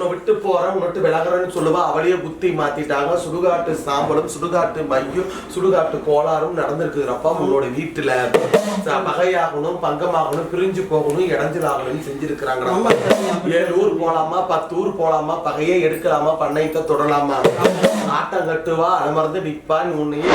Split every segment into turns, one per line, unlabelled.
உன்னை விட்டு போறேன் உன்னை விட்டு விலகுறேன்னு சொல்லுவா அவளையே புத்தி மாத்திட்டாங்க. சுடுகாட்டு சாம்பலும் சுடுகாட்டு மையும் சுடுகாட்டு கோளாறும் நடந்திருக்குறப்பா உன்னோட வீட்டுல. பகையாகணும் பங்கமாகணும் பிரிஞ்சு போகணும் இடைஞ்சலாகணும்னு செஞ்சிருக்கிறாங்க ஏழு ஊர் போலாமா பத்து ஊர் போலாமா பகையே எடுக்கலாமா பண்ணைக்க தொடலாமா? ஆட்டம் கட்டுவா அலமர்ந்து நிப்பான் உன்னையே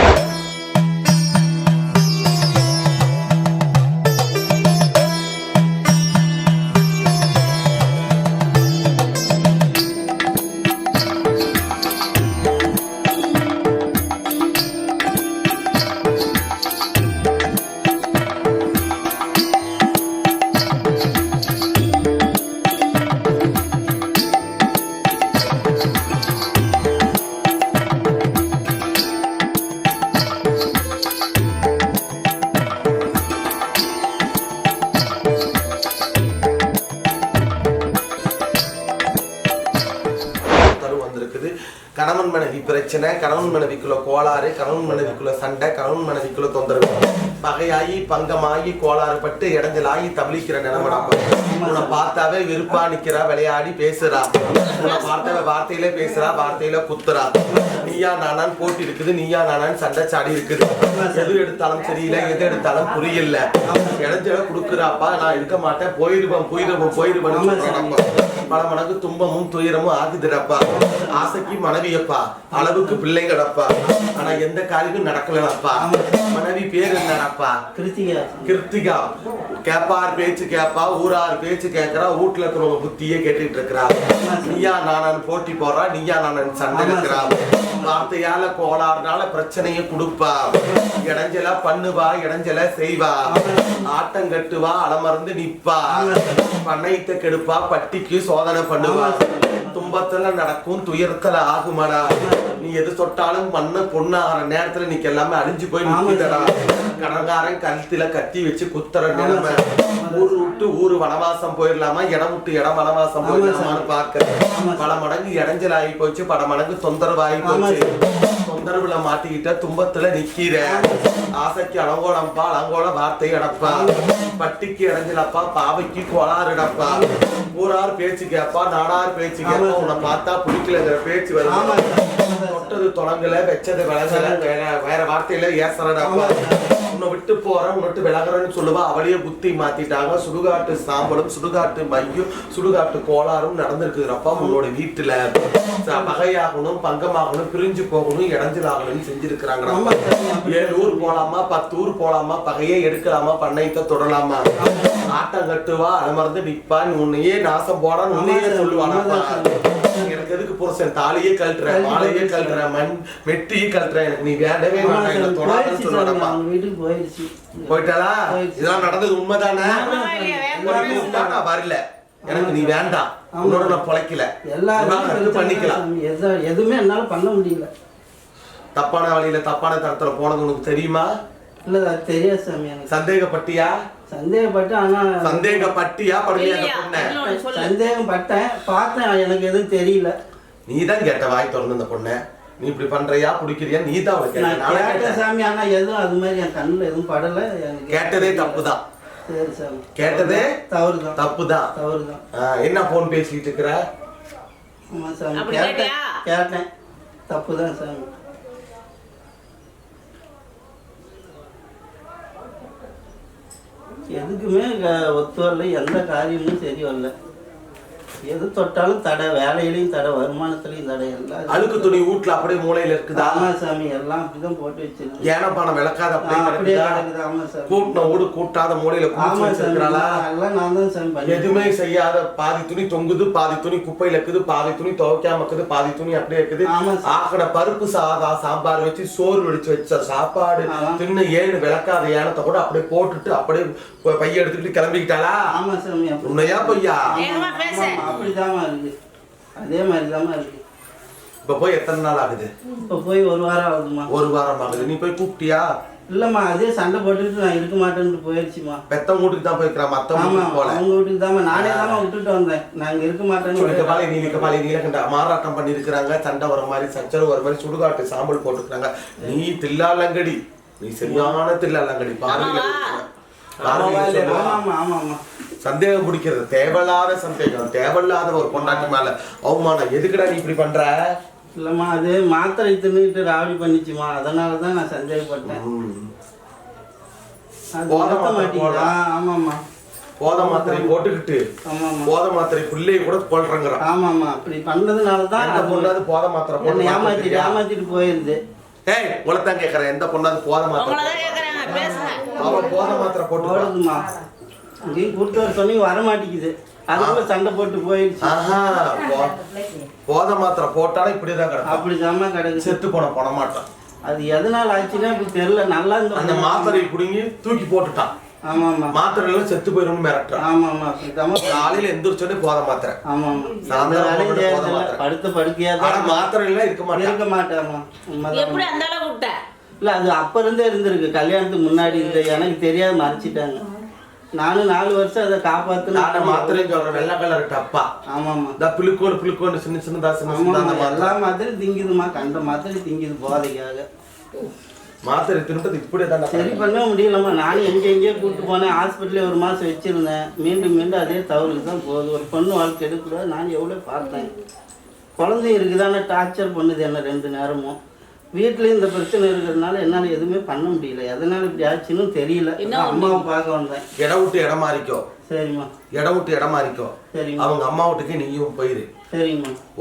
வந்திருக்குது. கணவன் மனைவி பிரச்சனை கணவன் மனைவிக்குள்ள கோளாறு கணவன் மனைவிக்குள்ள சண்டை கணவன் மனைவிக்குள்ள தொந்தரவு. பகையாகி பங்கமாகி கோளாறு பட்டு இடைஞ்சலாகி தவிழிக்கிற நிலைமடா உன்னை பார்த்தாவே விருப்பா நிக்கிறா விளையாடி பேசுறா. உன்னை பார்த்தாவே வார்த்தையில பேசுறா வார்த்தையில குத்துறா. நீயா நானான்னு போட்டி இருக்குது நீயா நானான்னு சண்டை சாடி இருக்குது. எது எடுத்தாலும் சரியில்லை எது எடுத்தாலும் புரியல. இடைஞ்சல குடுக்குறாப்பா நான் இருக்க மாட்டேன் போயிருவேன் போயிருவேன் போயிருவேன் பல மடங்கு துன்பமும் துயரமும் ஆகுதுடப்பா. ஆசைக்கு மனைவியப்பா. அளவுக்கு பிள்ளைங்கடப்பா. ஆனா எந்த காரியமும் நடக்கலடப்பா மனைவி பேர் என்னடப்பா?
கிருத்திகா.
கிருத்திகா. கேப்பார் பேச்சு கேப்பா ஊரார் பேச்சு கேக்குறா வீட்டுல இருக்கிறவங்க புத்தியே கேட்டுட்டு இருக்கிறா. நீயா நானான் போட்டி போடுறா நீயா நானான் சண்டை இருக்கிறா வார்த்தையால கோளாறுனால பிரச்சனையை கொடுப்பா. இடைஞ்சலா பண்ணுவா இடைஞ்சல செய்வா. ஆட்டம் கட்டுவா அலமர்ந்து நிப்பா. பண்ணையத்தை கெடுப்பா பட்டிக்கு சோதனை பண்ணுவா. துன்பத்துல நடக்கும் துயரத்துல ஆகுமாடா. நீ எது தொட்டாலும் மண்ணு பொண்ணாகிற நேரத்துல நீக்கு எல்லாமே அழிஞ்சு போய் நிக்கிட்டடா கடங்காரன் கழுத்துல கத்தி வச்சு குத்துற நிலைமை. ஊரு விட்டு ஊரு வனவாசம் போயிடலாமா? இடம் விட்டு இடம் வனவாசம் போயிடலாமான்னு பார்க்க. பல மடங்கு இடைஞ்சல் ஆகி போச்சு பல மடங்கு தொந்தரவாகி போச்சு. தொந்தரவுல மாட்டிக்கிட்ட துன்பத்துல நிக்கிற. ஆசைக்கு அலங்கோலம்பா அலங்கோல வார்த்தை அடப்பா. பட்டிக்கு இடைஞ்சலப்பா பாவைக்கு கோளாறுடப்பா ஊரார் பேச்சு கேப்பா நாடார் பேச்சு கேப்பா. உன்னை பார்த்தா பிடிக்கலங்கிற பேச்சு வருது தொட்டது தொடங்கல வச்சது விலகல வேற வேற வார்த்தையில ஏசறடப்பா உன்னை விட்டு போறேன் உன்னை விட்டு விலகுறேன்னு சொல்லுவா அவளையே புத்தி மாத்திட்டாங்க. சுடுகாட்டு சாம்பலும் சுடுகாட்டு மையும் சுடுகாட்டு கோளாறும் நடந்திருக்குறப்பா உன்னோட வீட்டுல. பகையாகணும் பங்கமாகணும் பிரிஞ்சு போகணும் இடைஞ்சலாகணும்னு செஞ்சிருக்கிறாங்க ஏழு ஊர் போலாமா பத்து ஊர் போலாமா பகையே எடுக்கலாமா பண்ணைக்க தொடலாமா? ஆட்டம் கட்டுவா அலமர்ந்து நிப்பான் உன்னையே நாசம் போடான்னு உன்னையே சொல்லுவானா எனக்கு எதுக்கு புருஷன் தாலியே கழட்டுறேன் மாலையே கழட்டுறேன் மண் மெட்டியே கழட்டுறேன் எனக்கு நீ வேண்டவே வேண்டாம் என்னை தொடாதன்னு
வீட்டுக்கு போயிடுச்சு.
போயிட்டாளா. இதெல்லாம் நடந்தது உண்மைதானே? வரல. எனக்கு நீ வேண்டாம். உன்னோட நான் பொழைக்கல.
எல்லாருமே
பண்ணிக்கலாம்.
எதுவுமே என்னால பண்ண முடியல.
தப்பான வழியில தப்பான தரத்துல போனது உனக்கு தெரியுமா?
இல்ல தெரியாது சாமி
சந்தேகப்பட்டியா?
சந்தேகப்பட்டு ஆனா
சந்தேகப்பட்டியா படுமையா அந்த பொண்ண?
சொல்லு.
சந்தேகப்பட்டேன். பார்த்தேன் எனக்கு எதுவும் தெரியல.
நீ தான் கேட்ட வாய் திறந்து இந்த பொண்ண. நீ இப்படி பண்றியா? பிடிக்கிறியா? நீ தான் அவளை கேட்ட.
நான் கேட்டேன் சாமி ஆனா எதுவும் அது மாதிரி என் கண்ணுல எதுவும் படல. எனக்கு
கேட்டதே தப்புதான்.
சரி சாமி.
கேட்டதே
தவறுதான்.
தப்புதான்.
தவறுதான்.
ஆ, என்ன போன் பேசிட்டு இருக்கிற?
ஆமா சாமி.
அப்படி
கேட்டேன்? கேட்டேன். தப்புதான் சாமி. எதுக்குமே க- ஒத்து வரல. எந்த காரியமும் சரி வரல. எது தொட்டாலும் தடை வேலையிலையும் தடை வருமானத்துலையும் தடை எல்லாம்
அழுக்கு துணி வீட்டுல அப்படியே மூலையில இருக்குதா?
ஆமா சாமி எல்லாம் அப்படிதான் போட்டு வச்சிருக்கு
ஏன பணம் விளக்காத அப்படியே
அப்படியே
கிடக்குதா?
கிடக்குது ஆமா சாமி
கூட்டின ஊடு கூட்டாத மூலையில குடிச்சு
ஆமா சாமி
வச்சிருக்கிறாளா?
எல்லாம் நான் தான் சாமி பண்ணி
எதுவுமே செய்யாத பாதி துணி தொங்குது பாதி துணி குப்பையில இருக்குது பாதி துணி துவைக்காம இருக்குது பாதி துணி அப்படியே இருக்குது. ஆக்கட பருப்பு சாதா சாம்பார் வச்சு சோறு வடிச்சு வச்ச சாப்பாடு. தின்னு ஏழு விளக்காத ஏனத்தை கூட அப்படியே போட்டுட்டு அப்படியே பைய எடுத்துக்கிட்டு கிளம்பிக்கிட்டாளா?
ஆமா சாமி
உன்னையா
பேசு.
அப்படிதாம்மா இருக்கு. அதே மாதிரி இருக்கு.
இப்ப போய் எத்தனை நாள் ஆகுது?
இப்போ போய் ஒரு வாரம் ஆகுதுமா
ஒரு வாரம் ஆகுது. நீ போய் கூப்பிட்டியா?
இல்லம்மா அதே சண்டை போட்டுட்டு நான் இருக்க மாட்டேன்ட்டு போயிடுச்சுமா
பெத்த வீட்டுக்கு தான் போய்க்கிறா மத்த
ஆமா
வீட்டுக்கு போல
அவங்க வீட்டுக்கு தாம்மா. நானே தாம்மா விட்டுட்டு வந்தேன். நான் இங்க இருக்க மாட்டேன்னு
சுடுகபாலை நீலிகபாலை நீலகண்ட. மாறாட்டம் பண்ணியிருக்கிறாங்க. சண்டை வர மாதிரி சச்சரவு வர மாதிரி சுடுகாட்டு சாம்பல் போட்டுக்கிறாங்க. நீ தில்லாலங்கடி. நீ சரியான தில்லாலங்கடி. பார்வையில
ஆமாவா?
பார்வையில சொல்லுவா. சந்தேகம் பிடிக்கிறது. தேவையில்லாத சந்தேகம். தேவையில்லாத ஒரு பொண்டாட்டி மேல அவமானம். எதுக்குடா நீ இப்படி பண்ற?
இல்லைம்மா அது மாத்திரை தின்னுக்கிட்டு ராவடி பண்ணிச்சுமா. அதனால தான் நான் சந்தேகப்பட்டேன்.
போதை
மாட்டீங்களா. ஆமாம்மா.
போதை மாத்திரை போட்டுக்கிட்டு
ஆமாம்மா.
போதை மாத்திரை பிள்ளையை கூட கொள்றங்கிறான்
ஆமாம்மா. அப்படி பண்ணதுனால தான் அது
பொண்ணாவது போதை மாத்திரை போட்டு
ஏமாத்திட்டு? ஏமாத்திட்டு போயிருது.
ஏய் உலகத்தான் கேக்குறேன். எந்த பொண்ணாவது போதை மாத்திரை அவன் போதை மாத்திரை போட்டு
போடுதுமா இங்கேயும் கூப்பிட்டு வர சொன்னி வர மாட்டேங்குது. அதுக்குள்ள சண்டை போட்டு போயிடுச்சு.
போதை மாத்திரை போட்டாலும் இப்படிதான் கிடக்கும்.
அப்படிதாம்மா கிடக்குது
செத்து போன போட மாட்டான்
அது எதனால ஆச்சுன்னா இப்படி தெரியல நல்லா
அந்த
இருந்த
மாத்திரையை குடுங்கி தூக்கி போட்டுட்டான்.
ஆமாம்மா.
மாத்திரையில செத்து போயிடும்னு மிரட்டுறான்.
ஆமாம்மா அப்படிதாம்மா.
காலையில எந்திரிச்சோடனே போதை மாத்திரை.
அந்த செய்யறதில்ல.
மாட்டேன்.
படுத்த படுக்கையா தான்
மாத்திரையில இருக்க மாட்டான்.
இருக்க
எப்படி அந்த அளவு
இல்ல அது அப்ப இருந்தே இருந்திருக்கு. கல்யாணத்துக்கு முன்னாடி எனக்கு தெரியாத மறைச்சிட்டாங்க. நானும் நாலு வருஷம் அதை
நானும்
காப்பாத்துனேன்
மாத்திரையும் சொல்றேன். வெள்ளை கலர் டப்பா.
ஆமாமா
இந்த புளுக்கோடு புளுக்கோடு சின்ன சின்னதா சின்ன சின்னதா
எல்லா
மாத்திரை.
மாதிரி திங்குதுமா கண்ட மாதிரி திங்குது போதைக்காக.
மாத்திரை தின்னுட்டு இப்படியே தான்
சரி பண்ண முடியலம்மா. நானும் எங்கே எங்கேயோ கூப்பிட்டு போனேன். ஹாஸ்பிட்டலே ஒரு மாதம் வச்சுருந்தேன். மீண்டும் மீண்டும் அதே தவறுக்கு தான் போகுது. ஒரு பொண்ணு வாழ்க்கை எடுக்கக்கூடாது. நான் எவ்வளோ பார்த்தேன். குழந்தை இருக்குதானே டார்ச்சர் பண்ணுது என்ன ரெண்டு நேரமும். வீட்லேயும் இந்த பிரச்சனை இருக்கிறதுனால என்னால் எதுவுமே பண்ண முடியல. எதனால இப்படி ஆச்சுன்னு தெரியல. அம்மாவை பார்க்க வந்தேன்.
இடம் விட்டு இடம் மாறிக்கோ.
சரிம்மா.
இடம் விட்டு இடம்
சரிம்மா.
அவங்க அம்மா வீட்டுக்கு நீயும் போயிரு.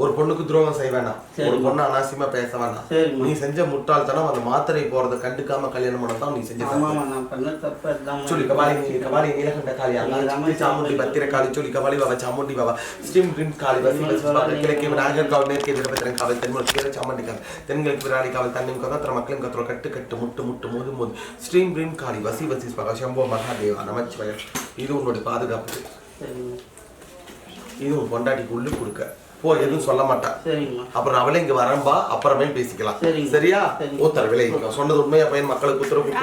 ஒரு பொண்ணுக்கு துரோகம் செய்ய வேணாம். ஒரு பொண்ணு அனாவசியமா பேச வேணாம். நீ செஞ்ச முட்டாள்தனம் அந்த மாத்திரை போறதை கண்டுக்காம கல்யாணம் பண்ணதான் நீ செஞ்ச சொல்லி கபாலி கபாலி நீலகண்ட காளி சாமுண்டி பத்திர காளி சொல்லி கபாலி பாபா சாமுண்டி பாபா ஸ்ரீம் கிரீம் காளி கிழக்கு விநாயகர் காவல் நேர்க்கை வீரபத்திரன் காவல் தென்முறை கீரை சாமுண்டி காவல் தென்கிழக்கு விராணி காவல் தன்னிம் கதத்திர மக்களும் கத்திர கட்டு கட்டு முட்டு முட்டு மோது மோது. ஸ்ரீம் கிரீம் காளி வசி வசி சம்போ மகாதேவா நமச்சிவய இது உன்னோட பாதுகாப்பு. இது உன் பொண்டாட்டிக்கு உள்ளு கொடுக்க. போ எதுவும் சொல்ல மாட்டான் அப்புறம் அவளே இங்க வரம்பா அப்புறமே பேசிக்கலாம். சரியா?
சரிங்க.
உத்தரவு விலை சொன்னது உண்மையா பையன்? மக்களுக்கு உத்தரவு